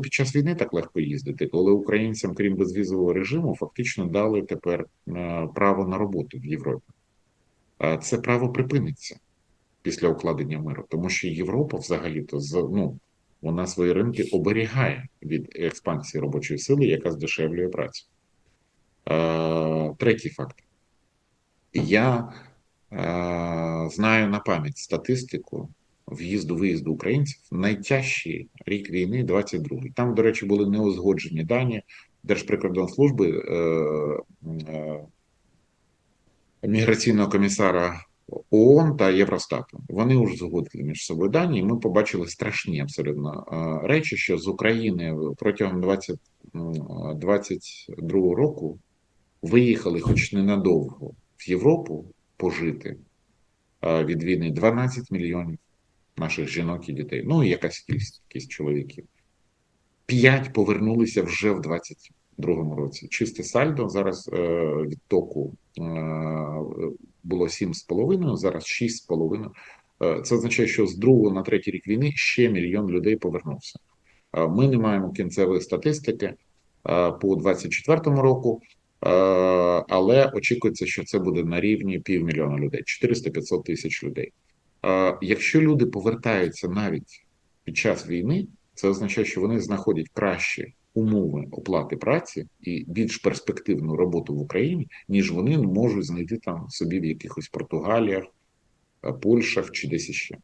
під час війни так легко їздити, коли українцям, крім безвізового режиму, фактично дали тепер е, право на роботу в Європі. Це право припиниться після укладення миру, тому що Європа взагалі-то з- ну, вона свої ринки оберігає від експансії робочої сили, яка здешевлює працю. Е, Третій факт. Я е, знаю на пам'ять статистику в'їзду-виїзду українців. Найтяжчий рік війни 22-й. Там, до речі, були неузгоджені дані Держприкордонслужби е, е, міграційного комісара ООН та Євростату. Вони вже згодили між собою дані, і ми побачили страшні абсолютно е, речі, що з України протягом 20, м, 22 року виїхали, хоч ненадовго, в Європу пожити е, від війни 12 мільйонів наших жінок і дітей. Ну і якась кількість, кількість чоловіків. П'ять повернулися вже в 22-му році. Чисте сальдо зараз е, відтоку е, було 7,5, зараз 6,5. Е, Це означає, що з другого на третій рік війни ще мільйон людей повернувся. Е, Ми не маємо кінцевої статистики е, по 24-му року, але очікується, що це буде на рівні півмільйона людей, 400-500 тисяч людей. Якщо люди повертаються навіть під час війни, це означає, що вони знаходять кращі умови оплати праці і більш перспективну роботу в Україні, ніж вони можуть знайти там собі в якихось Португаліях, е, Польщах чи десь іще.